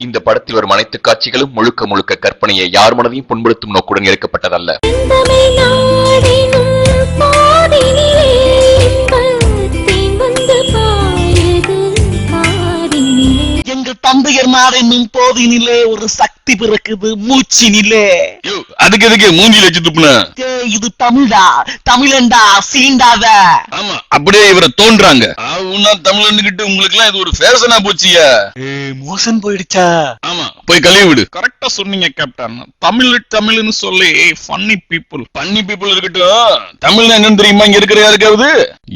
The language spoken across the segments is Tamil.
இந்த படத்தில் வரும் அனைத்து காட்சிகளும் முழுக்க முழுக்க கற்பனையை யார் மனதையும் புண்படுத்தும் நோக்குடன் எடுக்கப்பட்டதல்ல. எங்கள் தந்தையர் என்னும் போதினிலே ஒரு சக்தி பிறக்குது மூச்சினிலே. யோ அதுக்கு எதுக்கு மூஞ்சில வச்சு துப்புன? இது தமிழா தமிழண்டா சீண்டாத ஆமா அப்படியே இவரை தோன்றாங்க. ஆவுன்னா தமிழ்னுகிட்டு உங்களுக்கு எல்லாம் இது ஒரு ஃபேஷனா போச்சியா. மோசன் போயிடுச்சா? ஆமா போய் கழுவி விடு. கரெக்டா சொன்னீங்க கேப்டன் தமிழ் தமிழ்னு சொல்லி ஃபன்னி பீப்புள் ஃபன்னி பீப்புள் இருக்கட்டும். தமிழ்னா என்னன்னு தெரியுமா? இங்க இருக்கிற யாருக்காவது?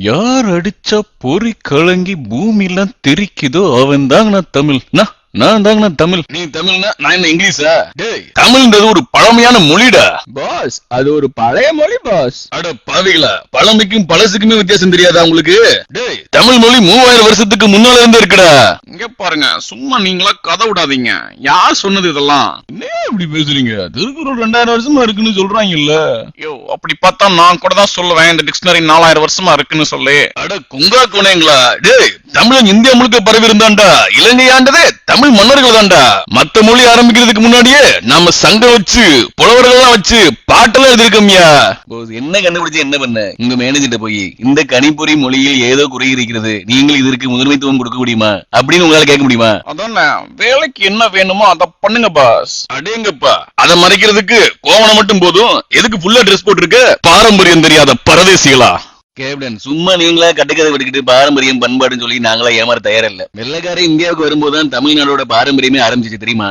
யார் அடிச்சா பொறி கலங்கி பூமி எல்லாம் தெரிக்குதோ அவன் தாங்க தமிழ். நான் நான் தாங்க தமிழ். நீ தமிழ்னா நான் என்ன இங்கிலீஷா? டேய் தமிழ்ன்றது ஒரு பழமையான மொழிடா. பாஸ் அது ஒரு பழைய மொழி பாஸ். அட பாவிகளா பழமைக்கும் பழசுக்குமே வித்தியாசம் தெரியாதா உங்களுக்கு? டேய். தமிழ் மொழி மூவாயிரம் வருஷத்துக்கு முன்னால இருந்து இருக்குடா. இங்க பாருங்க சும்மா நீங்களா கதை விடாதீங்க. யார் சொன்னது இதெல்லாம்? என்ன இப்படி பேசுறீங்க? திருக்குறள் ரெண்டாயிரம் வருஷமா இருக்குன்னு சொல்றாங்கல்ல. ஐயோ அப்படி பார்த்தா நான் கூட தான் சொல்லுவேன் இந்த டிக்ஷனரி நாலாயிரம் வருஷமா இருக்குன்னு சொல்லி. அட குங்கா குனைங்களா டேய் தமிழன் இந்தியா முழுக்க பரவி இருந்தான்டா. இலங்கை ஆண்டதே தமிழ் மன்னர்கள் தான்டா. மத்த மொழி ஆரம்பிக்கிறதுக்கு முன்னாடியே நாம சங்கம் வச்சு புலவர்கள் எல்லாம் வச்சு பாட்டெல்லாம் எழுதிருக்கோம்யா என்ன கண்டுபிடிச்சு என்ன பண்ண? உங்க மேனேஜர்ட்ட போய் இந்த கணிப்பொறி மொழியில் ஏதோ குறை இருக்கிறது. நீங்கள் இதற்கு முதன்மைத்துவம் கொடுக்க முடியுமா? அப்படின்னு உங்களால கேட்க முடியுமா? அதானே வேலைக்கு என்ன வேணுமோ அத பண்ணுங்க பாஸ். அடேங்கப்பா. அத மறைக்கிறதுக்கு கோவணம் மட்டும் போதும். எதுக்கு ஃபுல்லா ட்ரெஸ் போட்டிருக்க? பாரம்பரியம் தெரியாத பரதேசிகளா? கேப்டன் சும்மா நீங்களா கட்டுக்கதை விட்டுக்கிட்டு பாரம்பரியம் பண்பாடுன்னு சொல்லி நாங்களா ஏமாற தயாரில்ல. வெள்ளக்காரன் இந்தியாவுக்கு வரும்போதுதான் தமிழ்நாடோட பாரம்பரியமே ஆரம்பிச்சிச்சு தெரியுமா?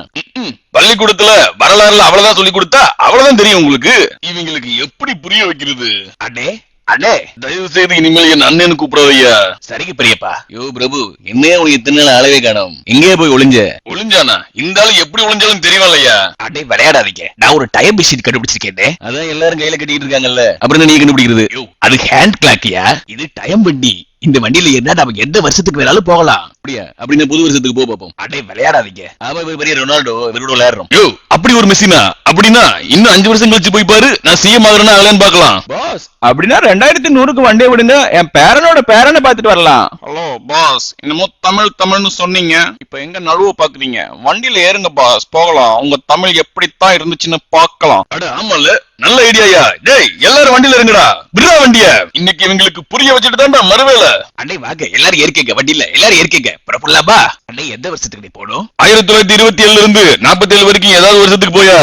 பள்ளிக்கூடத்துல வரலாறுல அவ்வளவுதான் சொல்லி கொடுத்தா அவ்வளவுதான் தெரியும் உங்களுக்கு. இவங்களுக்கு எப்படி புரிய வைக்கிறது? அடே அடே தயவு செய்து இனிமேல் என் அண்ணன் கூப்பிடாதய்யா சரிங்க பெரியப்பா. யோ பிரபு என்னைய உனக்கு இத்தனை நாள் அளவே காணோம். எங்கேயே போய் ஒளிஞ்ச. ஒளிஞ்சானா? இந்த ஆளு எப்படி ஒளிஞ்சாலும் தெரியவில்லையா? அடே விளையாடாதீங்க. நான் ஒரு டைம் மிஷின் கண்டுபிடிச்சிருக்கேன். அதான் எல்லாரும் கையில கட்டிட்டு இருக்காங்கல்ல. அப்புறம் நீ கண்டுபிடிக்கிறது? அது ஹேண்ட் கிளாக்கியா இது டைம் வண்டி. இந்த வண்டியில இருந்தா நம்ம எந்த வருஷத்துக்கு வேணாலும் போகலாம். அப்படியா? அப்படின்னு புது வருஷத்துக்கு போ பாப்போம் அடே விளையாடாதீங்க. ஆமா பெரிய ரொனால்டோ. இவரோட விளையாடுறோம். யோ அப்படி ஒரு மெஸ்ஸினா? அப்படின்னா இன்னும் அஞ்சு வருஷம் கழிச்சு போய் பாரு நான் சிஎம் ஆகுறேன்னா ஆகலன்னு பாக்கலாம் பாஸ் அப்படின்னா ரெண்டாயிரத்தி நூறுக்கு வண்டியை விடுங்க என் பேரனோட பேரனை பார்த்துட்டு வரலாம். ஹலோ பாஸ் என்னமோ தமிழ் தமிழ்னு சொன்னீங்க. இப்ப எங்க நழுவ பாக்குறீங்க? வண்டியில ஏறுங்க பாஸ் போகலாம். உங்க தமிழ் எப்படித்தான் இருந்துச்சுன்னு பார்க்கலாம். அட ஆமால. நல்ல ஐடியாயா டேய் எல்லாரும் வண்டியில இருங்கடா. விடுறா வண்டிய. இன்னைக்கு இவங்களுக்கு புரிய வச்சுட்டு தான்டா மறுவேல. அடே வாங்க. எல்லாரும் ஏறிக்கங்க. வண்டியில எல்லாரும் ஏறிக்கங்க. புறப்படலாமா அடே எந்த வருஷத்துக்கு நீ போடும் ஆயிரத்தி தொள்ளாயிரத்தி இருபத்தி ஏழுல இருந்து நாற்பத்தி ஏழு வரைக்கும் ஏதாவது வருஷத்துக்கு போயா?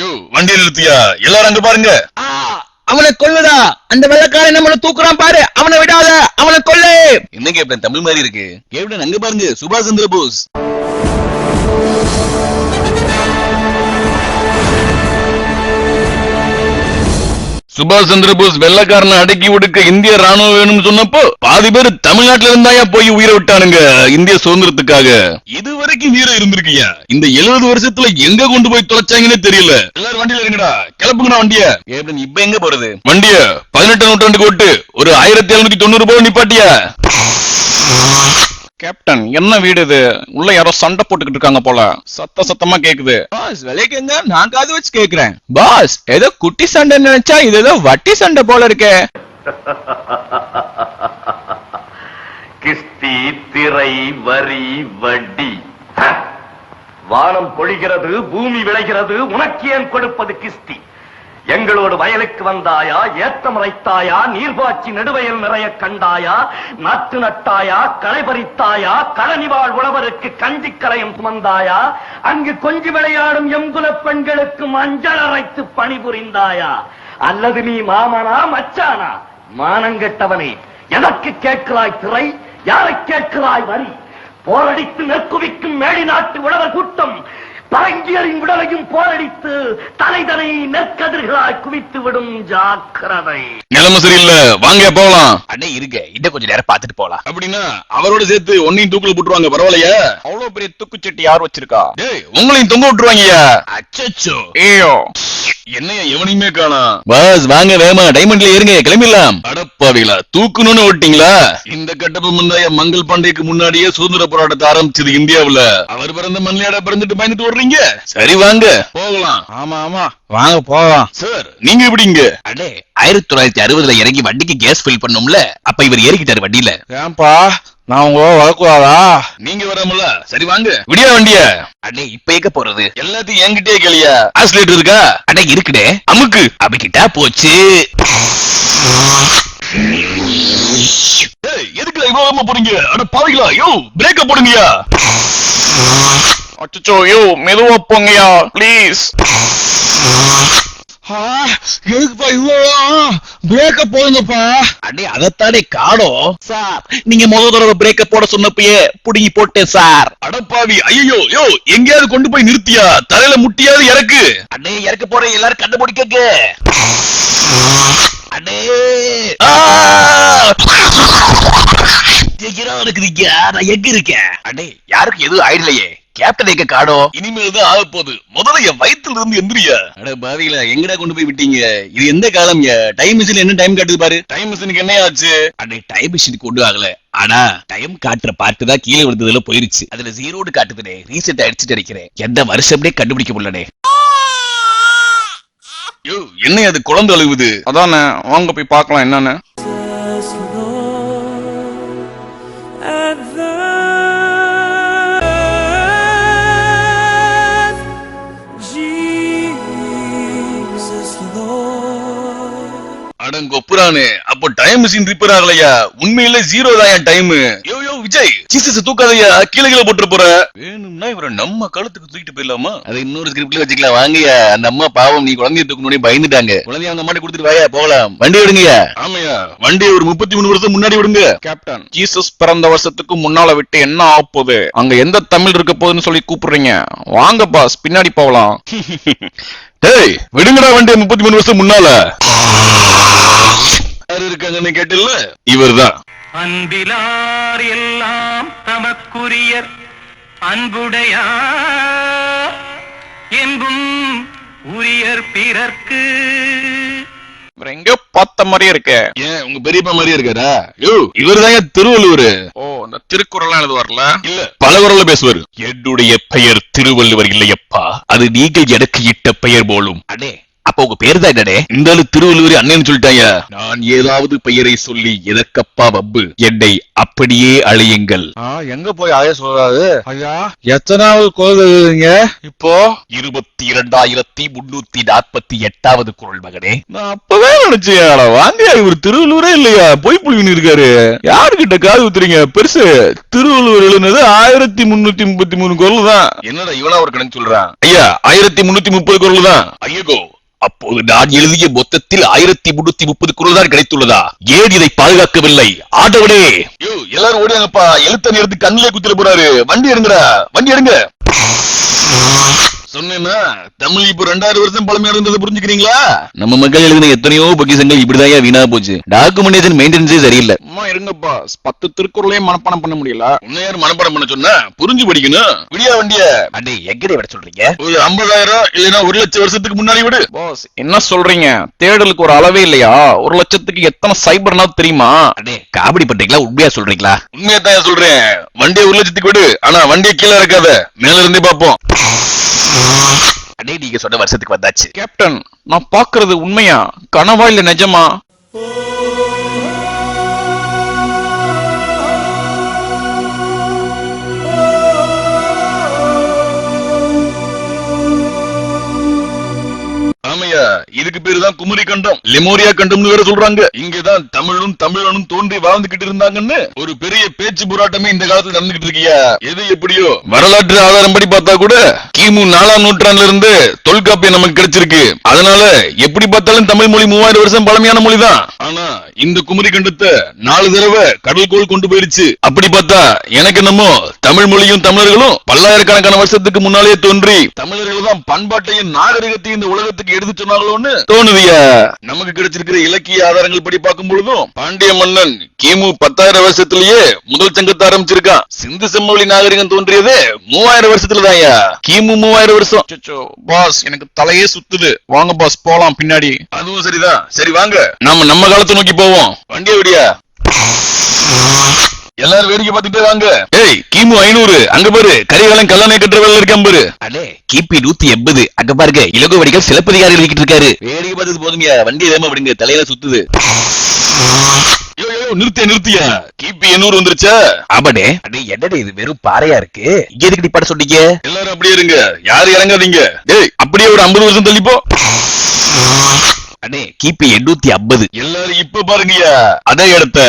யோ வண்டியை நிறுத்தியா? எல்லாரும் அங்க பாருங்க. அவனை கொல்லுடா. அந்த வெள்ளக்காரன் நம்மள தூக்குறான் பாரு. அவனை விடாத. அவனை கொல்லு. என்ன கேப்டன் தமிழ் மாதிரி இருக்கு? கேப்டன் அங்க பாருங்க. சுபாஷ் சந்திர போஸ் சுபாஷ் சந்திர போஸ் வெள்ளக்காரனை அடக்கி ஒடுக்க இந்திய ராணுவம் வேணும்னு சொன்னப்போ பாதி பேர் தமிழ்நாட்டுல இருந்தாயா போய் உயிரை விட்டானுங்க இந்திய சுதந்திரத்துக்காக. இது வரைக்கும் வீரம் இருந்திருக்கியா? இந்த எழுபது வருஷத்துல எங்க கொண்டு போய் தொலைச்சாங்கன்னே தெரியல. எல்லாரும் வண்டியில இருங்கடா கிளப்புங்கடா வண்டிய. இப்ப எங்க போறது? வண்டிய பதினெட்டு நூற்றாண்டுக்கு ஓட்டு. ஒரு ஆயிரத்தி எழுநூத்தி தொண்ணூறு போய் நிப்பாட்டியா? கேப்டன் என்ன வீடு இது? உள்ள யாரோ சண்டை போட்டுக்கிட்டு இருக்காங்க போல. சத்த சத்தமா கேக்குது. பாஸ் விலைக்குங்க நான் காது வச்சு கேக்குறேன். பாஸ் ஏதோ குட்டி சண்டை நினைச்சா இது ஏதோ வட்டி சண்டை போல இருக்கே. கிஸ்தி திரை வரி வட்டி. வானம் பொழிகிறது பூமி விளைகிறது உனக்கு ஏன் கொடுப்பது கிஸ்தி? எங்களோடு வயலுக்கு வந்தாயா? ஏத்தம் இறைத்தாயா நீர்பாய்ச்சி நெடுவயல் நிறைய கண்டாயா? நாட்டு நட்டாயா? களை பறித்தாயா? கழனிவாழ் உழவருக்கு கஞ்சி கரையும் சுமந்தாயா? அங்கு கொஞ்சி விளையாடும் எங்குலப் பெண்களுக்கு மஞ்சள் அரைத்து பணிபுரிந்தாயா? அல்லது நீ மாமனா மச்சானா? மானங்கெட்டவனே எதற்கு கேட்கிறாய் திரை? யாரை கேட்கிறாய் வரி? போரடித்து நெற்குவிக்கும் மேடி நாட்டு உழவர் கூட்டம் பரங்கியரின் உடலையும் போரடித்து தலைதனை நெற்கதிர்களாய் குவித்து விடும் ஜாக்கிரதை. நிலைமை சரியில்லை. வாங்க போகலாம். அடே இருங்க. இன்னும் கொஞ்ச நேரம் பார்த்துட்டு போலாம் அப்படின்னா அவரோட சேர்த்து ஒன்னையும் தூக்குல போட்டுருவாங்க பரவாயில்லையா? அவ்வளவு பெரிய தூக்குச்சட்டி யார் வச்சிருக்கா? டேய் உங்களையும் தொங்க விட்டுருவாங்கய்யா. அச்சச்சோ. ஐயோ. என்னையா எவனையுமே காணோம் பாஸ் வாங்க வேமா டைமண்ட்ல ஏறுங்க கிளம்பிடலாம். அடப்பாவிகளா தூக்கணும்னு ஓட்டிங்களா இந்த கட்டப்பு முந்தைய மங்கள் பாண்டியக்கு முன்னாடியே சுதந்திர போராட்டத்தை ஆரம்பிச்சது இந்தியாவுல. அவர் பிறந்த மண்ணியாட பிறந்துட்டு பயந்துட்டு வர்றீங்க சரி வாங்க. போகலாம். ஆமா ஆமா. வாங்க போலாம் சார். நீங்க எப்படிங்க அடே. ஆயிரத்தி தொள்ளாயிரத்தி அறுபதுல இறங்கி வண்டிக்கு கேஸ் ஃபில் பண்ணோம்ல அப்ப இவர் ஏறிக்கிட்டாரு வண்டியில. ஏன்பா? நான் உங்க வளர்க்கூடாதா நீங்க வராமல சரி வாங்க. விடியா வண்டிய? அடே இப்ப எங்க போறது? எல்லாத்தையும் என்கிட்டயே கேளியா. ஆஸ்லேட்டர் இருக்கா? அடே இருக்குடே. அமுக்கு. அபிக்கிட்டா போச்சு. எதுக்கு இவ்வளவு போறீங்க? அட பாவிங்களா யோ பிரேக்க போடுங்கயா அச்சோ யோ மெதுவா போங்கயா ப்ளீஸ் எதுக்குப்பா பிரேக்க போடுங்கப்பா அடே அதத்தானே காணோம் சார் நீங்க முதல் தடவை பிரேக்க போட சொன்னப்பயே புடுங்கி போட்டேன் சார். அடப்பாவி ஐயோ யோ எங்கேயாவது கொண்டு போய் நிறுத்தியா? தலையில முட்டியாவது இறக்கு. அடே இறக்க போற எல்லாரும் கண்டுபிடிக்கங்க. அடே. இருக்குறீங்க நான் எங்க இருக்கேன்? அடே யாருக்கும் எதுவும் ஆயிடலையே. கேப்டன் எங்க காணோம்? இனிமேல் தான் ஆக போகுது முதல்ல என் வயித்துல இருந்து எந்திரியா? அட பாவிகளா எங்கடா கொண்டு போய் விட்டீங்க? இது எந்த காலம்? டைம் மிஷின் என்ன டைம் காட்டுது பாரு? டைம் மிஷினுக்கு என்ன ஆச்சு? அடே டைம் மிஷின் கொண்டு ஆகல. ஆனா டைம் காட்டுற பார்ட்டு தான் கீழே விழுந்ததுல போயிருச்சு. அதுல ஜீரோடு காட்டுதுனே. ரீசெட் ஆயிடுச்சு நினைக்கிறேன் எந்த வருஷம்னே கண்டுபிடிக்க முடியலனே. யோ என்ன அது குழந்தை அழுகுது? அதானே வாங்க போய் பார்க்கலாம் என்னன்னு. அடங்கொப்புறானு அப்போ டைம் மிஷின் ரிப்பேர் ஆகலையா? உண்மையில ஜீரோ தான் என் டைம் யோ விஜய் ஜீசஸ் தூக்காதயா கீழே கீழே போட்டு போற வேணும்னா இவரை நம்ம கழுத்துக்கு தூக்கிட்டு போயிடலாமா? அது இன்னொரு ஸ்கிரிப்ட்ல வச்சுக்கலாம். வாங்கயா அந்த அம்மா பாவம் நீ குழந்தைய தூக்கணும் பயந்துட்டாங்க. குழந்தைய அந்த அம்மாட்ட கொடுத்துட்டு வாயா போகலாம். வண்டி விடுங்கயா ஆமையா. வண்டியை ஒரு முப்பத்தி மூணு வருஷம் முன்னாடி விடுங்க. கேப்டன் ஜீசஸ் பிறந்த வருஷத்துக்கு முன்னால விட்டு என்ன ஆகப் போகுது அங்க எந்த தமிழ் இருக்க போகுதுன்னு சொல்லி கூப்பிடுறீங்க. வாங்க பாஸ் பின்னாடி போகலாம். டேய் விடுங்கடா வண்டியை முப்பத்தி மூணு வருஷம் முன்னால. யாரு இருக்காங்கன்னு கேட்டில்ல? இவர்தான். அன்பிலார் எல்லாம் தமக்குரியர் அன்புடையார் என்பும் உரியர் பிறர்க்கு. இவர் எங்கேயோ பார்த்த மாதிரியே இருக்கே. ஏன் உங்க பெரியப்பா மாதிரியே இருக்காரா? யோ இவர்தாங்க திருவள்ளுவர்? ஓ இந்த திருக்குறள்லாம் எழுதுவார்ல? இல்ல. பல குரல்ல பேசுவாரு. என்னுடைய பெயர் திருவள்ளுவர் இல்லையப்பா. அது நீங்கள் எனக்கு இட்ட பெயர் போலும். அடே அப்ப உங்க பேரு தான் என்னடே இந்த திருவள்ளுவர் அண்ணன் சொல்லிட்டாங்க நான் ஏதாவது பெயரை சொல்லி எதக்கப்பா வப்பு என்னை அப்படியே அழையுங்கள். எங்க போய் ஆய சொல்றாரு? ஐயா. எத்தனாவது குரல் இப்போ? இருபத்தி இரண்டாயிரத்தி முன்னூத்தி நாற்பத்தி எட்டாவது குரல் மகனே. நான் அப்பதான் நினைச்சேன் வாங்க இவர் திருவள்ளுவரே இல்லையா? பொய் புள்ளின்னு இருக்காரு. யாருகிட்ட காது ஊத்துறீங்க பெருசு திருவள்ளுவர் எழுதுனது ஆயிரத்தி முன்னூத்தி முப்பத்தி மூணு குரல் தான். என்னடா இவனா ஒரு கணக்கு சொல்றான்? ஐயா ஆயிரத்தி முன்னூத்தி முப்பது குரல் தான். ஐயகோ அப்போது நான் எழுதிய மொத்தத்தில் ஆயிரத்தி முன்னூத்தி முப்பது குரல் தான் கிடைத்துள்ளதா? ஏன் இதை பாதுகாக்கவில்லை? ஆண்டவனே! எல்லாரும் ஓடியாங்கப்பா. எழுத்தன் எடுத்து கண்ணிலே குத்தில போறாரு. வண்டி எடுங்கடா. வண்டி எடுங்க. சொன்னேன்னா தமிழ் இப்ப ரெண்டாயிரம் வருஷம் பழமையா இருந்தது புரிஞ்சுக்கிறீங்களா? நம்ம மக்கள் எழுதின எத்தனையோ பொக்கிசங்கள் இப்படிதான் வீணா போச்சு. டாக்குமெண்டேஷன் மெயின்டெனன்ஸே சரியில்லை. அம்மா இருங்கப்பா. பத்து திருக்குறளையும் மனப்பாடம் பண்ண முடியல. உன்னை யார் மனப்பாடம் பண்ண சொன்னா புரிஞ்சு படிக்கணும். விடியா வண்டிய. அடே விட சொல்றீங்க? ஒரு ஐம்பதாயிரம் இல்லைன்னா ஒரு லட்சம் வருஷத்துக்கு முன்னாடி விடு. பாஸ் என்ன சொல்றீங்க? தேடலுக்கு ஒரு அளவே இல்லையா? ஒரு லட்சத்துக்கு எத்தனை சைபர்னா தெரியுமா? அடே காமெடி பண்றீங்களா? உண்மையா சொல்றீங்களா? உண்மையா தான் சொல்றேன். வண்டியை ஒரு லட்சத்துக்கு விடு. ஆனா வண்டியை கீழே இருக்காத மேல இருந்தே பாப்போம் அடே நீங்க சொன்ன வருஷத்துக்கு வந்தாச்சு. கேப்டன் நான் பாக்குறது உண்மையா? கனவா இல்ல நிஜமா? ஆமையா இதுக்கு பேரு தான் குமரி கண்டம். லெமோரியா கண்டம்னு வேற சொல்றாங்க. இங்கதான் தமிழும் தமிழனும் தோன்றி வாழ்ந்துகிட்டு இருந்தாங்கன்னு ஒரு பெரிய பேச்சு போராட்டமே இந்த காலத்துல நடந்துகிட்டு இருக்கியா? எது எப்படியோ? வரலாற்று ஆதாரம் படி பார்த்தா கூட கிமு நாலாம் நூற்றாண்டுல இருந்து தொல்காப்பியம் நமக்கு கிடைச்சிருக்கு. அதனால எப்படி பார்த்தாலும் தமிழ் மொழி மூவாயிரம் வருஷம் பழமையான மொழி தான் ஆனா இந்த குமரி கண்டத்தை நாலு தடவை கடல்கோள் கொண்டு போயிருச்சு அப்படி பார்த்தா எனக்கு என்னமோ தமிழ் மொழியும் தமிழர்களும் பல்லாயிரக்கணக்கான வருஷத்துக்கு முன்னாலே தோன்றி தமிழர்கள் தான் பண்பாட்டையும் நாகரிகத்தையும் இந்த உலகத்துக்கு எடுத்து சொன்னாலும் சொன்னாங்களோன்னு தோணுதியா நமக்கு கிடைச்சிருக்கிற இலக்கிய ஆதாரங்கள் படி பார்க்கும் பொழுதும் பாண்டிய மன்னன் கிமு பத்தாயிரம் வருஷத்திலேயே முதல் சங்கத்தை ஆரம்பிச்சிருக்கான் சிந்து செம்மொழி நாகரிகம் தோன்றியதே மூவாயிரம் வருஷத்துலதான்யா. கிமு மூவாயிரம் வருஷம். பாஸ் எனக்கு தலையே சுத்துது. வாங்க பாஸ் போலாம் பின்னாடி. அதுவும் சரிதான். சரி வாங்க. நாம நம்ம காலத்தை நோக்கி போவோம். வண்டிய விடியா. எல்லாரும் வேடிக்கை பார்த்துட்டே வாங்க. ஏய் கிமு ஐநூறு அங்க பாரு கரிகாலன் கல்லணை கட்டுற வேலை இருக்கான் பாரு. அடே. கிபி நூத்தி எண்பது அங்க பாருங்க இலகு வடிகள் சிலப்பதிகாரி எழுதிக்கிட்டு இருக்காரு. வேடிக்கை பார்த்தது போதுமையா வண்டி வேகமா விடுங்க தலையில சுத்துது. நிறுத்திய நிறுத்திய? கிபி எண்ணூறு வந்துருச்சா? ஆமாடே அடே என்னடே இது வெறும் பாறையா இருக்கு? இங்க எதுக்கு நிப்பாட்ட சொன்னீங்க எல்லாரும் அப்படியே இருங்க யாரும் இறங்காதீங்க. டேய் அப்படியே ஒரு ஐம்பது வருஷம் தள்ளிப்போ. அடே கிபி எண்ணூத்தி ஐம்பது. எல்லாரும் இப்ப பாருங்கய்யா அதே இடத்த.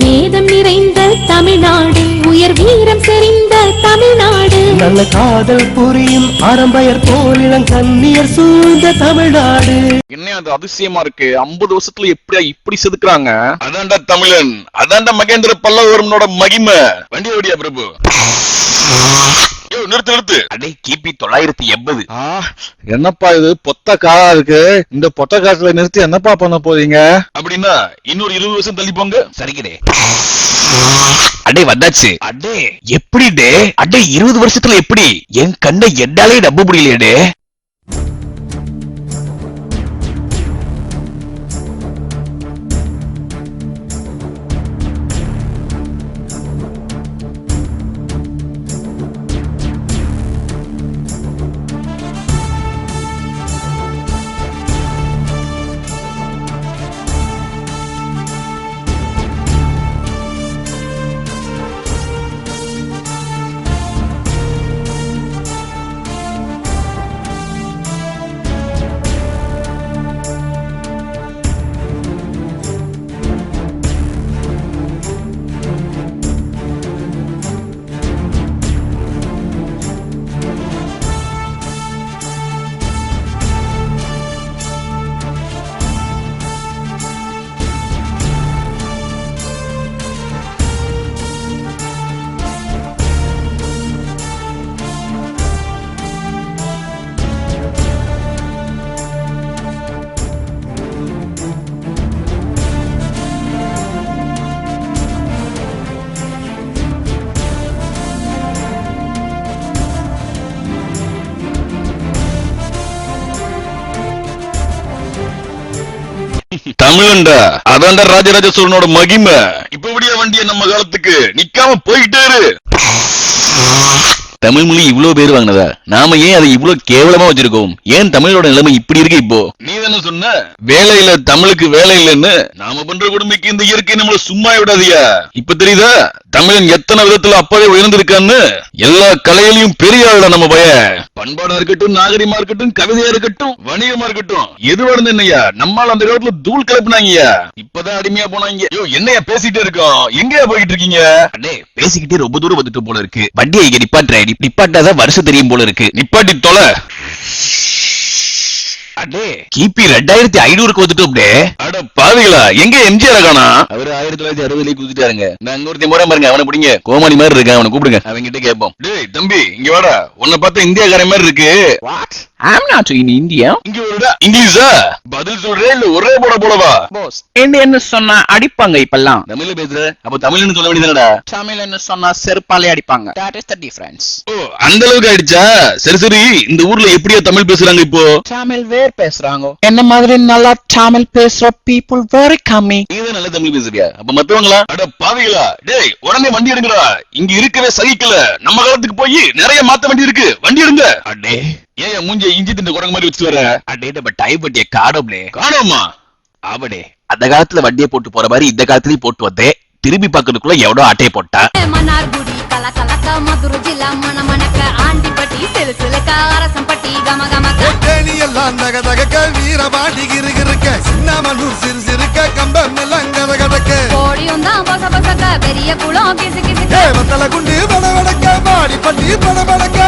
வேதம் நிறைந்த தமிழ்நாடு உயர் வீரம் செறிந்த தமிழ்நாடு. நல்ல காதல் புரியும் அறம்பயர் போலிளம் கண்ணியர் சூழ்ந்த தமிழ்நாடு. என்ன அது அதிசயமா இருக்கு? ஐம்பது வருஷத்துல எப்படியா இப்படி செதுக்குறாங்க? அதான்டா தமிழன் அதான்டா மகேந்திர பல்லவர்மனோட மகிமை. வண்டி ஓடியா பிரபு? நிறுத்து நிறுத்து. அடே கிபி தொள்ளாயிரத்தி எண்பது. என்னப்பா இது? பொத்த காலா இருக்கு. இந்த பொத்த காசுல நிறுத்தி என்னப்பா பண்ண போறீங்க? அப்படின்னா இன்னொரு இருபது வருஷம் தள்ளி போங்க. சரிங்கடே. அடே வந்தாச்சு. அடே. எப்படிடே? அடே இருபது வருஷத்துல எப்படி? என் கண்ணை என்னாலே நம்ப முடியலையடே. தமிழன்டா அதான்டா ராஜராஜ சோழனோட மகிமை. இப்ப விடிய வண்டிய நம்ம காலத்துக்கு? நிக்காம போயிட்டே இரு. தமிழ் மொழி இவ்வளவு பேர் வாங்கினதா? நாம ஏன் அதை இவ்வளவு கேவலமா வச்சிருக்கோம்? ஏன் தமிழோட நிலைமை இப்படி இருக்கு இப்போ? நீ தானே சொன்ன? வேலை இல்ல தமிழுக்கு வேலை இல்லைன்னு நாம பண்ற கொடுமைக்கு இந்த இயற்கை நம்மள சும்மா விடாதியா? இப்ப தெரியுதா? தமிழன் எத்தனை விதத்துல அப்பவே உயர்ந்திருக்கான்னு? எல்லா கலையிலையும் பெரிய ஆளுடா நம்ம பய. பண்பாடா இருக்கட்டும் நாகரிகமா இருக்கட்டும் கவிதையா இருக்கட்டும் வணிகமா இருக்கட்டும் எதுவா இருந்து என்னய்யா? நம்மால அந்த காலத்துல தூள் கிளப்புனாங்கய்யா இப்பதான் அடிமையா போனாங்க. ஐயோ என்னையா பேசிட்டே இருக்கோம்? எங்கயா போயிட்டு இருக்கீங்க? அடே பேசிக்கிட்டே ரொம்ப தூரம் வந்துட்டு போல இருக்கு. வண்டியை இங்க நிப்பாட்டுறேன். நி- நிப்பாட்டாதான் வருஷம் தெரியும் போல இருக்கு. நிப்பாட்டி தொலை. அடே. கிபி ரெண்டாயிரத்தி ஐநூறுக்கு வந்துட்டோம்டே அட பாவிகளா எங்க எம்ஜிஆர் காணா அவரு ஆயிரத்தி தொள்ளாயிரத்தி அறுபதுலயே குதிச்சிட்டாருங்க. நான் ஒருத்தன் போறேன் பாருங்க அவனை பிடிங்க. கோமாளி மாதிரி இருக்கான் அவனை கூப்பிடுங்க. அவங்க கிட்ட கேட்போம். டேய் தம்பி இங்க வாடா. உன்னை பார்த்தா இந்தியாக்காரன் மாதிரி இருக்கு. I'm not in India. இங்க வருடா. இங்கிலீஷா? பதில் சொல்றே இல்ல ஒரே போட போடவா? Boss, இந்தியன்னு சொன்னா அடிப்பாங்க இப்பெல்லாம்? தமிழ்ல பேசுற? அப்ப தமிழ்னு சொல்ல வேண்டியதுடா தமிழ்னு சொன்னா செருப்பாலே அடிப்பாங்க. That is the difference. ஓ அந்த அளவுக்கு ஆயிடுச்சா? சரி சரி இந்த ஊர்ல எப்படியா தமிழ் பேசுறாங்க இப்போ. தமிழ் வேர் பேசுறாங்க? என்ன மாதிரி நல்லா தமிழ் பேசுற people very கம்மி நீ தான் நல்ல தமிழ் பேசுறியா? அப்ப மத்தவங்களா? அட பாவிகளா. டேய் உடனே வண்டி எடுங்கடா. இங்க இருக்கவே சகிக்கல. நம்ம காலத்துக்கு போய் நிறைய மாத்த வேண்டி இருக்கு. வண்டி எடுங்க. அடே ஏன் மூஞ்ச இஞ்சி திண்டு குரங்கு மாதிரி வச்சுட்டு வர? அடே நம்ம டைம் வண்டிய காணோம்லே. காணோமா? ஆவடே அந்த காலத்துல வண்டியை போட்டு போற மாதிரி இந்த காலத்துலயும் போட்டு வந்தேன். திரும்பி பார்க்கறதுக்குள்ள எவனோ அட்டையை போட்டா மன்னார்குடி கலகலக்க மதுரை ஜில்லா இருக்கிற பாட்டி இருக்க சின்னமனூர் சிறு சிறுக்க கம்பம் எல்லாம் கத கடக்க கோடியும் தான் பச பசக்க பெரிய குளம் கிசு கிசு வத்தல குண்டு பட வடக்க பாடி பட்டி பட படக்க.